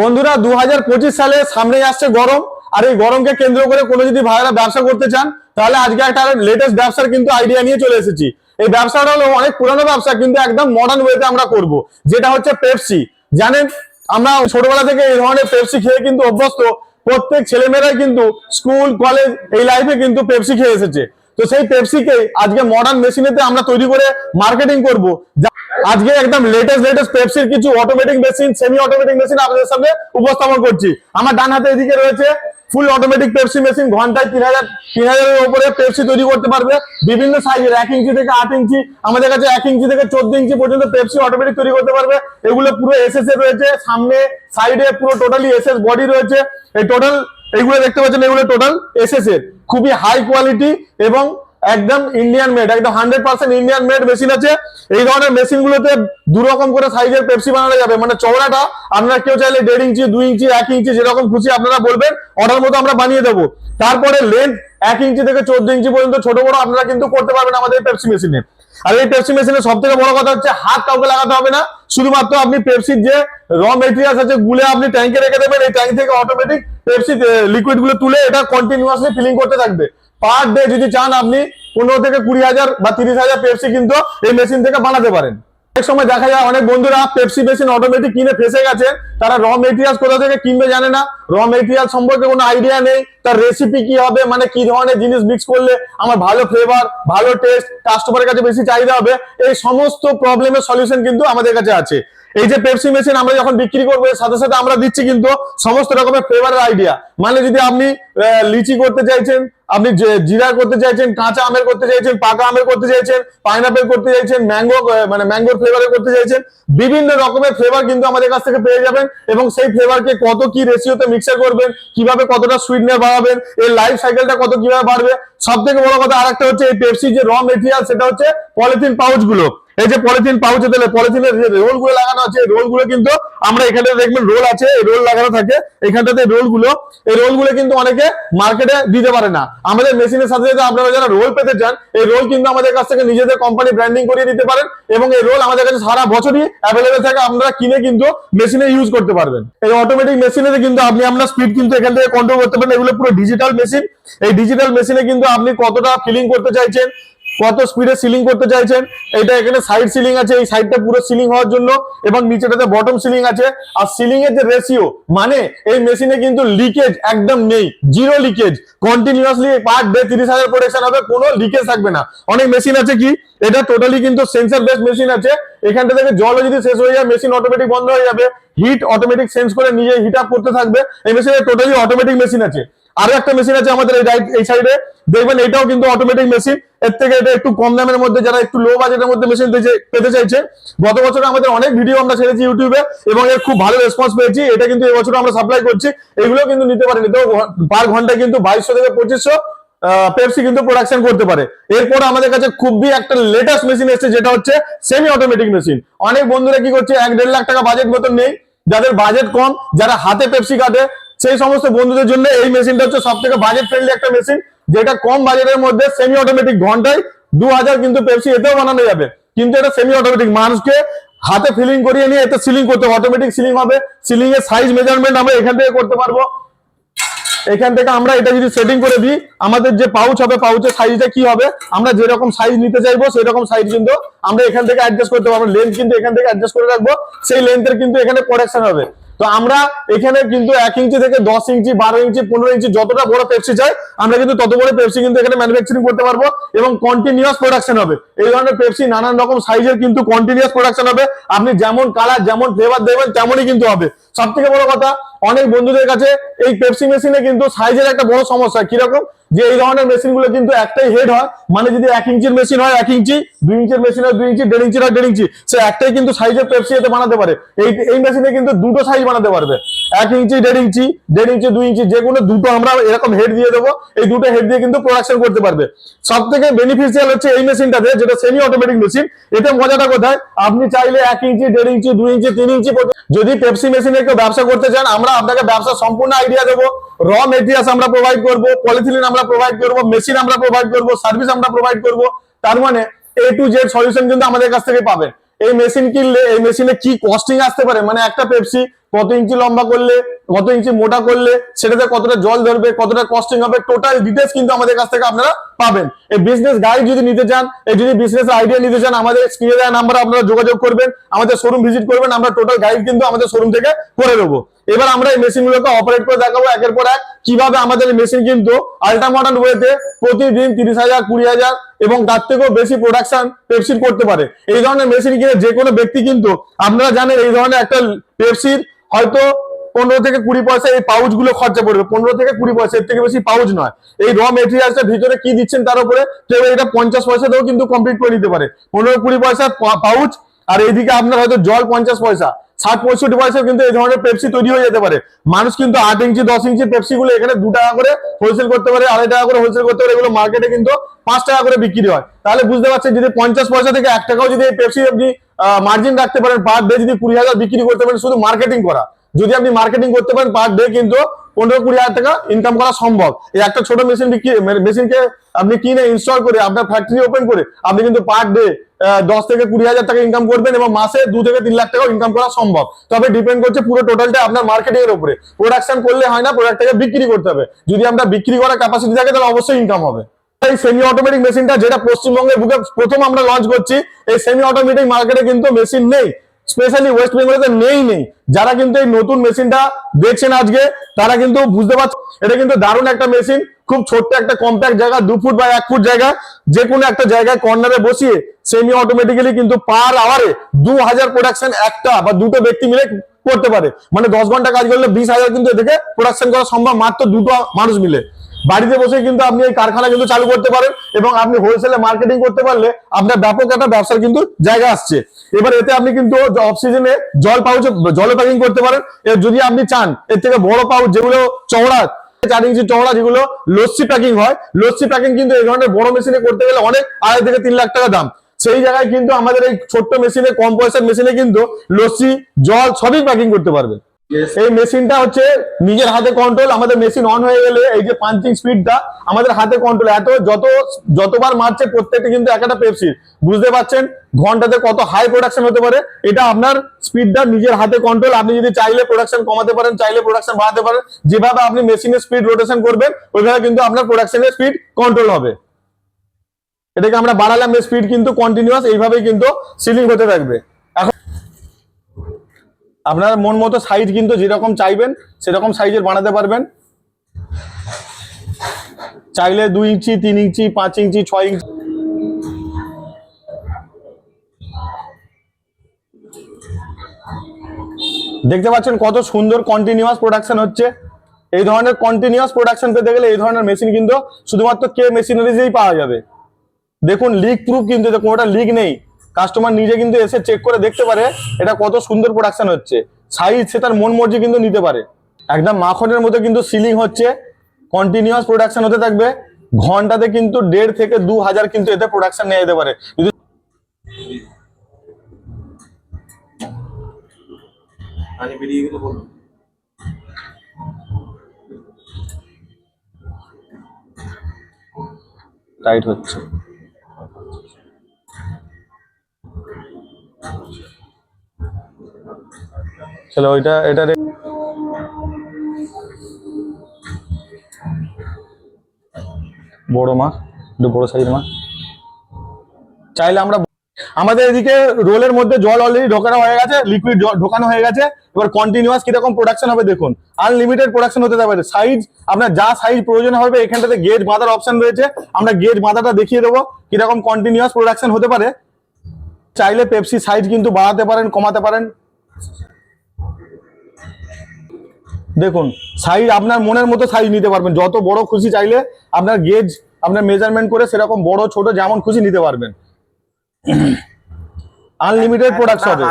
বন্ধুরা দু সালে সামনে আসছে গরম। আর এই গরমকে কেন্দ্র করে কোনো যদি ভাইরা ব্যবসা করতে চান, তাহলে আজকে একটা লেটেস্ট ব্যবসার কিন্তু আইডিয়া নিয়ে চলে এসেছি। এই ব্যবসাটা হলো অনেক পুরানো ব্যবসা, কিন্তু একদম মডার্ন ওয়েতে আমরা করব, যেটা হচ্ছে পেপসি জানেন, আমরা ছোটবেলা থেকে এই ধরনের পেপসি খেয়ে কিন্তু অভ্যস্ত। প্রত্যেক ছেলেমেয়েরাই কিন্তু স্কুল কলেজ এই লাইফে কিন্তু পেপসি খেয়ে এসেছে। তো সেই পেপসিকে আজকে মডার্ন মেশিনেতে আমরা তৈরি করে মার্কেটিং করব আজকে একদম লেটেস্ট লেটেস্ট পেপসির কিছু automatic machine semi automatic machine আপনাদের সামনে উপস্থাপন করছি। আমার ডান হাতে এদিকে রয়েছে ফুল অটোমেটিক পেপসি মেশিন ঘন্টায় তিন হাজার, তিন হাজারের উপরে পেপসি তৈরি করতে পারবে। বিভিন্ন সাইজের এক ইঞ্চি থেকে আট ইঞ্চি, আমাদের কাছে এক ইঞ্চি থেকে চোদ্দ ইঞ্চি পর্যন্ত পেপসি অটোমেটিক তৈরি করতে পারবে। এগুলো পুরো এসএস এ রয়েছে, সামনে সাইডে পুরো টোটালি এসএস বডি রয়েছে। এই টোটাল এইগুলো দেখতে পাচ্ছেন, এগুলো টোটাল এসএস এর। খুবই হাই কোয়ালিটি এবং একদম ইন্ডিয়ান মেড একদম hundred percent Indian made machine আছে। এই ধরনের মেশিন গুলোতে দু রকম করে সাইজের পেপসি বানানো যাবে। মানে চওড়াটা আপনারা কেউ চাইলে দেড় ইঞ্চি, দুই ইঞ্চি, এক ইঞ্চি যেরকম খুশি আপনারা বলবেন অর্ডার মতো আমরা বানিয়ে দেবো। তারপরে লেন্থ এক ইঞ্চি থেকে চোদ্দ ইঞ্চি পর্যন্ত ছোট বড় আপনারা কিন্তু করতে পারবেন আমাদের পেপসি মেশিনে আর এই পেপসি মেশিনের সব থেকে বড় কথা হচ্ছে হাত কাউকে লাগাতে হবে না। শুধুমাত্র আপনি পেপসির যে র মেটেরিয়ালস আছে, গুলে আপনি ট্যাঙ্কে রেখে দেবেন, এই ট্যাঙ্ক থেকে অটোমেটিক পেপসি লিকুইডগুলো তুলে এটা কন্টিনিউয়াসলি ফিলিং করতে থাকবে। পার ডে যদি চান আপনি পনেরো থেকে কুড়ি হাজার বা তিরিশ হাজার পেপসি কিন্তু এই মেশিন থেকে বানাতে পারেন। অনেক সময় দেখা যায় অনেক বন্ধুরা পেপসি মেশিন অটোমেটিক কিনে ফেসে গেছে, তারা র মেটেরিয়ালস কোথা থেকে কিনবে জানে না। র মেটেরিয়াল সম্পর্কে কোনো আইডিয়া নেই, তার রেসিপি কি হবে মানে কি ধরনের জিনিস মিক্স করলে আমার ভালো ফ্লেভার ভালো টেস্ট কাস্টমারের কাছে বেশি চাহিদা হবে, এই সমস্ত প্রবলেমের সলিউশন কিন্তু আমাদের কাছে আছে। এই যে পেপসি মেশিন আমরা যখন বিক্রি করব সাথে সাথে আমরা দিচ্ছি কিন্তু সমস্ত রকমের ফ্লেভারের আইডিয়া মানে যদি আপনি লিচি করতে চাইছেন, আপনি জিরা করতে চাইছেন, কাঁচা আমের করতে চাইছেন, পাকা আমের করতে চাইছেন পাইনাপেল করতে চাইছেন ম্যাঙ্গো মানে ম্যাঙ্গোর ফ্লেভারে করতে চাইছেন, বিভিন্ন রকমের ফ্লেভার কিন্তু আমাদের কাছ থেকে পেয়ে যাবেন এবং সেই ফ্লেভারকে কত কি রেশিওতে মিক্সার করবেন, কীভাবে কতটা সুইটনার বাড়াবেন, এর লাইফ সাইকেলটা কত কীভাবে বাড়বে সব থেকে বড় কথা আরেকটা হচ্ছে এই পেপসি যে র মেটেরিয়াল সেটা হচ্ছে পলিথিন পাউচগুলো। এই যে পলিথিন পাউচে দিলে, পলিথিনের যে রোলগুলো লাগানো আছে রোলগুলো কিন্তু আমরা এখানে দেখবেন রোল আছে, এই রোল লাগানো থাকে। এখানটাতে রোলগুলো এই রোলগুলো কিন্তু অনেকে মার্কেটে দিতে পারে না। আমাদের মেশিনের সাথে সাথে আপনারা যারা রোল পেতে চান, এই রোল কিন্তু আমাদের কাছ থেকে নিজেদের কোম্পানি ব্র্যান্ডিং করিয়ে দিতে পারেন এবং এই রোল আমাদের কাছে সারা বছরই অ্যাভেলেবেল থাকে, আপনারা কিনে কিন্তু মেশিনে ইউজ করতে পারবেন। এই অটোমেটিক মেশিনে কিন্তু আপনি আপনার স্পিড কিন্তু এখান থেকে কন্ট্রোল করতে পারেন। এগুলো পুরো ডিজিটাল মেশিন এই ডিজিটাল মেশিনে কিন্তু আপনি কতটা ফিলিং করতে চাইছেন কত স্পিডে সিলিং করতে চাইছেন? এটা এখানে সাইড সিলিং আছে, এই সাইডটা পুরো সিলিং হওয়ার জন্য এবং নিচেটাতে বটম সিলিং আছে। আর সিলিং এর যে রেশিও মানে এই মেশিনে কিন্তু লিকেজ একদম নেই zero leakage continuously per day তিরিশ হাজার প্রোডাকশন হবে, কোনো লিকেজ থাকবে না। অনেক মেশিন আছে কি? এটা টোটালি কিন্তু সেন্সর বেস মেশিন আছে। এখানটা থেকে জলও যদি শেষ হয়ে যায় মেশিন অটোমেটিক বন্ধ হয়ে যাবে। হিট অটোমেটিক সেন্স করে নিজে হিট আপ করতে থাকবে। এই মেশিনে টোটালি অটোমেটিক মেশিন আছে। আরও একটা মেশিন আছে আমাদের এই রাইট এই সাইডে দেখবেন এটাও কিন্তু অটোমেটিক মেশিন এর থেকে এটা একটু কম দামের মধ্যে যারা একটু লো বাজেটের মধ্যে মেশিন পেতে চাইছে। গত বছর আমাদের অনেক ভিডিও আমরা ছেড়েছি ইউটিউবে এবং এর খুব ভালো রেসপন্স পেয়েছি। এটা কিন্তু এবছর আমরা সাপ্লাই করছি। এগুলো কিন্তু নিতে পারেন। এতেও পার ঘন্টায় কিন্তু বাইশশো থেকে পঁচিশশো পেপসি কিন্তু প্রোডাকশন করতে পারে। এরপর আমাদের কাছে খুবই একটা লেটেস্ট মেশিন এসেছে, যেটা হচ্ছে সেমি অটোমেটিক মেশিন অনেক বন্ধুরা কি করছে, এক দেড় লাখ টাকা বাজেট মতন নেই। যাদের বাজেট কম, যারা হাতে পেপসি কাটে সেই সমস্ত বন্ধুদের জন্য এই মেশিনটা হচ্ছে সব থেকে বাজেট ফ্রেন্ডলি একটা মেশিন যেটা কম বাজেটের মধ্যে সেমি অটোমেটিক ঘন্টায় দু হাজার কিন্তু পেপসি এতেও বানানো যাবে। কিন্তু এটা সেমি অটোমেটিক মানুষকে হাতে ফিলিং করিয়ে নিয়ে এতে সিলিং করতে হবে। অটোমেটিক সিলিং হবে সিলিং এর সাইজ মেজারমেন্ট আমরা এখান থেকে করতে পারব। এখান থেকে আমরা এটা যদি সেটিং করে দিই, আমাদের যে পাউচ হবে পাউচের সাইজটা কি হবে? আমরা যেরকম সাইজ নিতে চাইব সেই রকম সাইজ কিন্তু আমরা এখান থেকে অ্যাডজাস্ট করতে পারব। লেন্থ কিন্তু এখান থেকে অ্যাডজাস্ট করে রাখব। সেই লেন্থের কিন্তু এখানে প্রোডাকশন হবে। তো আমরা এখানে কিন্তু এক ইঞ্চি থেকে দশ ইঞ্চি, বারো ইঞ্চি, পনেরো ইঞ্চি যতটা বড় পেপসি চাই, আমরা কিন্তু তত বড় পেপসি কিন্তু এখানে ম্যানুফ্যাকচারিং করতে পারব এবং কন্টিনিউয়াস প্রোডাকশন হবে। এই ধরনের পেপসি নানান রকম সাইজের কিন্তু কন্টিনিউয়াস প্রোডাকশন হবে। আপনি যেমন কালার যেমন ফ্লেভার দেবেন, তেমনই কিন্তু হবে। সব থেকে বড় কথা, অনেক বন্ধুদের কাছে এই পেপসি মেশিনে কিন্তু সাইজের একটা বড় সমস্যা। কীরকম? যে এই ধরনের মেশিনগুলো কিন্তু একটাই হেড হয়। মানে যদি এক ইঞ্চির মেশিন হয় এক ইঞ্চি, দুই ইঞ্চির মেশিন হয় দুই ইঞ্চি, দেড় ইঞ্চি হয় দেড় ইঞ্চি সে একটাই কিন্তু সাইজের পেপসি এতে বানাতে পারে। এই এই মেশিনে কিন্তু দুটো সাইজ বানাতে পারবে। এক ইঞ্চি, দেড় ইঞ্চি দেড় ইঞ্চি, দুই ইঞ্চি, যে কোনো দুটো আমরা এরকম হেড দিয়ে দেবো। এই দুটো হেড দিয়ে কিন্তু প্রোডাকশন করতে পারবে। সব থেকে বেনিফিশিয়াল হচ্ছে এই মেশিনটাতে যেটা সেমি অটোমেটিক মেশিন এতে মজাটা কোথায়? আপনি চাইলে এক ইঞ্চি, দেড় ইঞ্চি, দুই ইঞ্চি, তিন ইঞ্চি যদি পেপসি মেশিনে কেউ ব্যবসা করতে চান, আমরা আপনাকে ব্যবসা সম্পূর্ণ আইডিয়া দেবো। র মেটেরিয়ালস আমরা প্রোভাইড করব পলিথিলিন আমরা প্রোভাইড করব মেশিন আমরা প্রোভাইড করব সার্ভিস আমরা প্রোভাইড করব, তার মানে এ টু জেড সলিউশন কিন্তু আমাদের কাছ থেকে পাবেন এই মেশিন কিনলে, এই মেশিনে কি কস্টিং আসতে পারে? মানে একটা পেপসি কত ইঞ্চি লম্বা করলে, কত ইঞ্চি মোটা করলে, সেটাতে কতটা জল ধরবে, কতটা কস্টিং হবে টোটাল ডিটেলস কিন্তু আমাদের কাছ থেকে আপনারা পাবেন। এই বিজনেস গাইড যদি নিতে চান, এই যদি বিজনেস আইডিয়া নিতে চান, আমাদের স্ক্রিনে দেওয়া নাম্বার আপনারা যোগাযোগ করবেন, আমাদের শোরুম ভিজিট করবেন, আমরা টোটাল গাইড কিন্তু আমাদের শোরুম থেকে করে দেবো। এবার আমরা এই মেশিনগুলোকে অপারেট করে দেখাবো একের পর এক। কীভাবে আমাদের মেশিন কিন্তু আল্ট্রা মডার্ন ওয়েতে প্রতিদিন তিরিশ হাজার, কুড়ি হাজার এবং তার থেকেও বেশি প্রোডাকশন পেপসির করতে পারে। এই ধরনের মেশিন কিনে যে কোনো ব্যক্তি কিন্তু, আপনারা জানেন এই ধরনের একটা পেপসির হয়তো পনেরো থেকে কুড়ি পয়সা এই পাউচগুলো খরচা পড়বে। পনেরো থেকে কুড়ি পয়সা, এর থেকে বেশি পাউচ নয়। এই র মেটেরিয়ালসটা ভিতরে কি দিচ্ছেন তার উপরে কেউ এটা পঞ্চাশ পয়সাতেও কিন্তু কমপ্লিট করে নিতে পারে। পনেরো কুড়ি পয়সা পাউচ আর এইদিকে আপনার হয়তো জল পঞ্চাশ পয়সা। ষাট পঁয়ষট্টি পয়সা কিন্তু এই ধরনের পেপসি তৈরি হয়ে যেতে পারে। মানুষ কিন্তু আট ইঞ্চি, দশ ইঞ্চি পেপসি গুলো এখানে দু টাকা করে হোলসেল করতে পারে, আড়াই টাকা করে হোলসেল করতে পারে, এগুলো মার্কেটে কিন্তু পাঁচ টাকা করে বিক্রি হয়। তাহলে বুঝতে পারছেন, যদি পঞ্চাশ পয়সা থেকে এক টাকাও যদি এই পেপসি আপনি মার্জিন রাখতে পারেন পার ডে যদি কুড়ি হাজার বিক্রি করতে পারেন শুধু মার্কেটিং করা। যদি আপনি মার্কেটিং করতে পারেন পার ডে কিন্তু পনেরো কুড়ি হাজার টাকা ইনকাম করা সম্ভব। এই একটা ছোট মেশিন মেশিনকে আপনি কিনে ইনস্টল করে, আপনার ফ্যাক্টরি ওপেন করে, আপনি কিন্তু পার ডে দশ থেকে কুড়ি হাজার টাকা ইনকাম করবেন এবং মাসে দু থেকে তিন লাখ টাকা ইনকাম করা সম্ভব। তবে ডিপেন্ড করছে পুরো টোটালটা আপনার মার্কেটিং এর উপরে। প্রোডাকশন করলে হয় না প্রোডাক্টটাকে বিক্রি করতে হবে। যদি আমরা বিক্রি করার ক্যাপাসিটি থাকে, তাহলে অবশ্যই ইনকাম হবে। এই সেমি অটোমেটিক মেশিনটা যেটা পশ্চিমবঙ্গের বুকে প্রথম আমরা লঞ্চ করছি, এই সেমি অটোমেটিক মার্কেটে কিন্তু মেশিন নেই। স্পেশালি ওয়েস্ট বেঙ্গলে নেই নেই। যারা কিন্তু এই নতুন মেশিনটা দেখছেন আজকে, তারা কিন্তু বুঝতে পারছে এটা কিন্তু দারুণ একটা মেশিন, খুব ছোট্ট একটা কম্প্যাক্ট জায়গা, দু ফুট বা এক ফুট জায়গা। যে কোনো একটা জায়গায় কর্নারে বসিয়ে সেমি অটোমেটিক্যালি কিন্তু পার আওয়ারে দু হাজার প্রোডাকশন একটা বা দুটো ব্যক্তি মিলে করতে পারে। মানে দশ ঘণ্টা কাজ করলে বিশ হাজার কিন্তু এদিকে প্রোডাকশন করা সম্ভব, মাত্র দুটো মানুষ মিলে। বাড়িতে বসে কিন্তু আপনি এই কারখানা কিন্তু চালু করতে পারেন এবং আপনি হোলসেলে মার্কেটিং করতে পারলে আপনার ব্যাপক একটা ব্যবসার কিন্তু জায়গা আসছে। এবার এতে আপনি কিন্তু অফ সিজনে জল পাউচ জলে প্যাকিং করতে পারেন। এর যদি আপনি চান, এর থেকে বড় পাউচ যেগুলো চওড়া, চার ইঞ্চি চওড়া যেগুলো লস্যি প্যাকিং হয়, লস্যি প্যাকিং কিন্তু এই ধরনের বড় মেশিনে করতে গেলে অনেক আড়াই থেকে তিন লাখ টাকা দাম। সেই জায়গায় কিন্তু আমাদের এই ছোট্ট মেশিনে কম পয়সার মেশিনে কিন্তু লস্যি, জল সবই প্যাকিং করতে পারবে এই মেশিনটা হচ্ছে নিজের হাতে কন্ট্রোল আমাদের মেশিন অন হয়ে গেলে এই যে পাঞ্চিং স্পিডটা আমাদের হাতে কন্ট্রোল এত যত, যতবার মারছে প্রত্যেকটা কিন্তু একটা পেপসির বুঝতে পারছেন? ঘন্টাতে কত হাই প্রোডাকশন হতে পারে? এটা আপনার স্পিডটা নিজের হাতে কন্ট্রোল আপনি যদি চাইলে প্রোডাকশন কমাতে পারেন, চাইলে প্রোডাকশন বাড়াতে পারেন, যেভাবে আপনি মেশিনের স্পিড রোটেশন করবেন, ওইভাবে কিন্তু আপনার প্রোডাকশনের স্পিড কন্ট্রোল হবে। এটাকে আমরা বাড়ালাম স্পিড কিন্তু কন্টিনিউয়াস এইভাবেই কিন্তু সিলিং হতে থাকবে। আপনার মন মতো সাইজ কিন্তু যেরকম চাইবেন, সেরকম সাইজের বানাতে পারবেন। চাইলে দুই ইঞ্চি, তিন ইঞ্চি, পাঁচ ইঞ্চি, ছয় ইঞ্চি। দেখতে পাচ্ছেন কত সুন্দর কন্টিনিউয়াস প্রোডাকশন হচ্ছে। এই ধরনের কন্টিনিউয়াস প্রোডাকশন পেতে গেলে এই ধরনের মেশিন কিন্তু শুধুমাত্র কে মেশিনারিজেই পাওয়া যাবে। দেখুন লিক প্রুফ কিন্তু কোনোটা লিক নেই। কাস্টমার নিজে কিন্তু এসে চেক করে দেখতে পারে এটা কত সুন্দর প্রোডাকশন হচ্ছে। সাইজ সে তার মন মর্জি কিন্তু নিতে পারে। একদম মাখনের মতো কিন্তু সিলিং হচ্ছে কন্টিনিউয়াস প্রোডাকশন হতে থাকবে। ঘন্টাতে কিন্তু দেড় থেকে দু হাজার কিন্তু এতে প্রোডাকশন নিয়ে যেতে পারে। টাইট হচ্ছে। চলো ওইটা এটা বড় মাছ, একটু বড় সাইজের মাছ। চাইলে আমরা আমাদের এদিকে রোলের মধ্যে জল অলরেডি ঢোকানো হয়ে গেছে লিকুইড ঢোকানো হয়ে গেছে। এবার কন্টিনিউয়াস কীরকম প্রোডাকশন হবে দেখুন। আনলিমিটেড প্রোডাকশন হতে পারে সাইজ আপনার যা সাইজ প্রয়োজন হবে, এখানটাতে গেজ বাঁধার অপশন রয়েছে। আমরা গেজ বাঁধাটা দেখিয়ে দেবো, কীরকম কন্টিনিউয়াস প্রোডাকশন হতে পারে। চাইলে পেপসি সাইজ কিন্তু বাড়াতে পারেন, কমাতে পারেন। দেখুন সাইজ আপনার মনের মতো সাইজ নিতে পারবেন। যত বড় খুশি চাইলে আপনার গেজ আপনার মেজারমেন্ট করে সেরকম বড় ছোট যেমন খুশি নিতে পারবেন। আনলিমিটেড প্রোডাক্ট হবে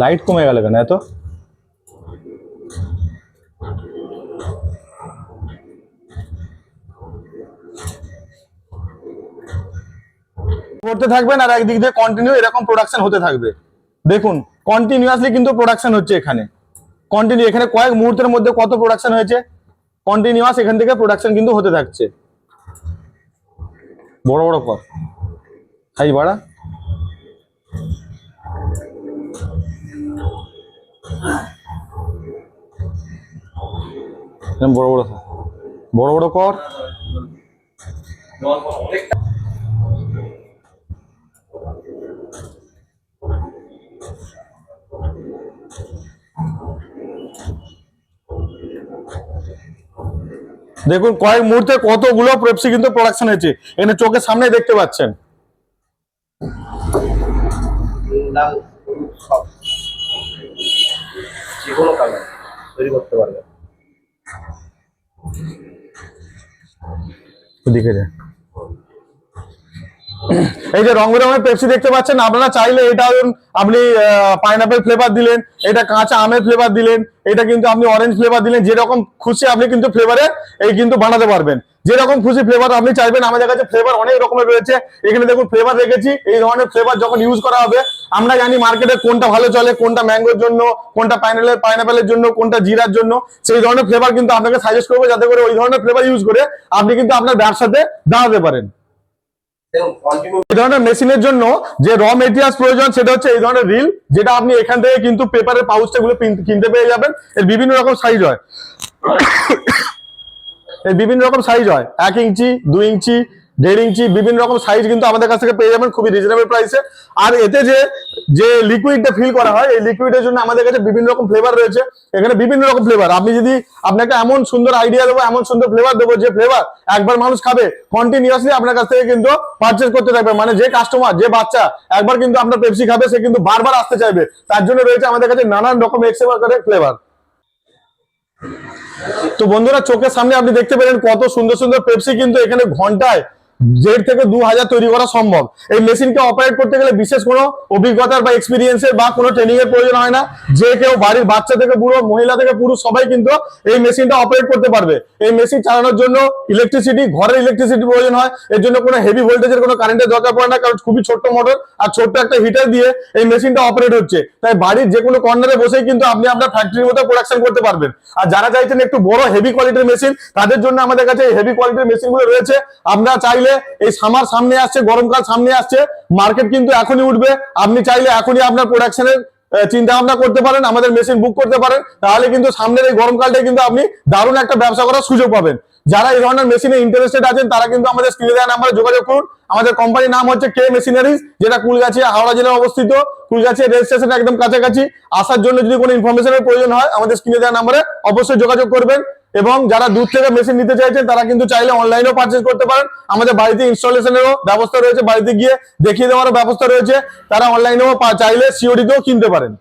লাইট কমে গেল কেন এত? করতে থাকবেন আর একদিক দিয়ে কন্টিনিউ এরকম প্রোডাকশন হতে থাকবে। দেখুন কন্টিনিউয়াসলি কিন্তু প্রোডাকশন হচ্ছে এখানে। কন্টিনিউ এখানে কয়েক মুহূর্তের মধ্যে কত প্রোডাকশন হয়েছে? কন্টিনিউয়াস এখান থেকে প্রোডাকশন কিন্তু হতে থাকছে। বড় বড় কর সাইজ বাড়া। বড় বড় বড় বড় কর। দেখুন কয়েক মুহূর্তে কতগুলো পেপসি কিন্তু প্রোডাকশন হয়েছে। এখানে চোখের সামনে দেখতে পাচ্ছেন। লাল হলুদ সব। যে কোনো কালার তৈরি করতে পারবে দেখে যান। এই যে রং বেরঙের পেপসি দেখতে পাচ্ছেন, আপনারা চাইলে এটা আপনি পাইনাপেল ফ্লেভার দিলেন, এটা কাঁচা আমের ফ্লেভার দিলেন, এটা কিন্তু আপনি অরেঞ্জ ফ্লেভার দিলেন, যেরকম খুশি আপনি কিন্তু ফ্লেভারে এই কিন্তু বানাতে পারবেন। যেরকম খুশি ফ্লেভার আপনি চাইবেন, আমাদের কাছে ফ্লেভার অনেক রকমের রয়েছে। এখানে দেখুন ফ্লেভার রেখেছি, এই ধরনের ফ্লেভার যখন ইউজ করা হবে, আমরা জানি মার্কেটে কোনটা ভালো চলে, কোনটা ম্যাঙ্গোর জন্য, কোনটা পাইনাপেল পাইনাপেলের জন্য, কোনটা জিরার জন্য, সেই ধরনের ফ্লেভার কিন্তু আপনাকে সাজেস্ট করব, যাতে করে ওই ধরনের ফ্লেভার ইউজ করে আপনি কিন্তু আপনার ব্যবসাতে দাঁড়াতে পারেন। এই ধরনের মেশিনের জন্য যে র মেটেরিয়ালস প্রয়োজন, সেটা হচ্ছে এই ধরনের রিল যেটা আপনি এখান থেকে কিন্তু পেপারের পাউচটা গুলো কিনতে পেয়ে যাবেন। এর বিভিন্ন রকম সাইজ হয়। এর বিভিন্ন রকম সাইজ হয়। এক ইঞ্চি দুই ইঞ্চি, দেড় ইঞ্চি, বিভিন্ন রকম সাইজ কিন্তু আমাদের কাছ থেকে পেয়ে যাবেন খুবই রিজনেবল প্রাইসে আর এতে যে যে লিকুইডটা ফিল করা হয়, এই লিকুইডের জন্য আমাদের কাছে বিভিন্ন রকম ফ্লেভার রয়েছে। এখানে বিভিন্ন রকম ফ্লেভার আপনি যদি আপনাকে এমন সুন্দর আইডিয়া দেবো, এমন সুন্দর ফ্লেভার দেবো, যে ফ্লেভার একবার মানুষ খাবে কন্টিনিউয়াসলি আপনার কাছ থেকে কিন্তু পারচেস করতে থাকবে। মানে যে কাস্টমার যে বাচ্চা, একবার কিন্তু আপনার পেপসি খাবে, সে কিন্তু বারবার আসতে চাইবে। তার জন্য রয়েছে আমাদের কাছে নানান রকম এক্সেবার করে ফ্লেভার তো বন্ধুরা, চোখের সামনে আপনি দেখতে পেলেন কত সুন্দর সুন্দর পেপসি কিন্তু এখানে ঘন্টায় দেড় থেকে দু হাজার তৈরি করা সম্ভব। এই মেশিনকে অপারেট করতে গেলে বিশেষ কোনো অভিজ্ঞতার বা এক্সপিরিয়েন্সের বা কোনো ট্রেনিং এর প্রয়োজন হয় না। যে কেউ বাড়ির বাচ্চা থেকে বুড়ো, মহিলা থেকে পুরুষ, সবাই কিন্তু এই মেশিনটা অপারেট করতে পারবে। এই মেশিন চালানোর জন্য ইলেকট্রিসিটি ঘরের ইলেকট্রিসিটি প্রয়োজন হয়। এর জন্য কোনো হেভি ভোল্টেজের কোনো কারেন্টের দরকার পড়ে না, কারণ খুবই ছোট্ট মোটর আর ছোট্ট একটা হিটার দিয়ে এই মেশিনটা অপারেট হচ্ছে। তাই বাড়ির যে কোনো কর্নারে বসেই কিন্তু আপনি আপনার ফ্যাক্টরির মতো প্রোডাকশন করতে পারবেন। আর যারা চাইছেন একটু বড় হেভি কোয়ালিটির মেশিন তাদের জন্য আমাদের কাছে হেভি কোয়ালিটির মেশিনগুলো রয়েছে। আমরা চাইলে এই সামার সামনে আসছে, গরমকাল সামনে আসছে মার্কেট কিন্তু এখনই উঠবে। আপনি চাইলে এখনই আপনার প্রোডাকশনের চিন্তা ভাবনা করতে পারেন, আমাদের মেশিন বুক করতে পারেন, তাহলে কিন্তু সামনের এই গরমকালটাই কিন্তু আপনি দারুণ একটা ব্যবসা করার সুযোগ পাবেন। যারা এই ধরনের মেশিনে ইন্টারেস্টেড আছেন, তারা কিন্তু আমাদের স্ক্রিনে দেওয়া নাম্বারে যোগাযোগ করুন। আমাদের কোম্পানির নাম হচ্ছে কে মেশিনারিজ যেটা কুলগাছিয়া, হাওড়া জেলায় অবস্থিত। কুলগাছিয়া রেল স্টেশনের একদম কাছাকাছি। আসার জন্য যদি কোনো ইনফরমেশনের প্রয়োজন হয়, আমাদের স্ক্রিনে দেওয়া নাম্বারে অবশ্যই যোগাযোগ করবেন। এবং যারা দূর থেকে মেশিন নিতে চাইছেন, তারা কিন্তু চাইলে অনলাইনেও পার্চেস করতে পারেন। আমাদের বাড়িতে ইনস্টলেশনেরও ব্যবস্থা রয়েছে। বাড়িতে গিয়ে দেখিয়ে দেওয়ারও ব্যবস্থা রয়েছে। তারা অনলাইনেও চাইলে সিওডিতেও কিনতে পারেন।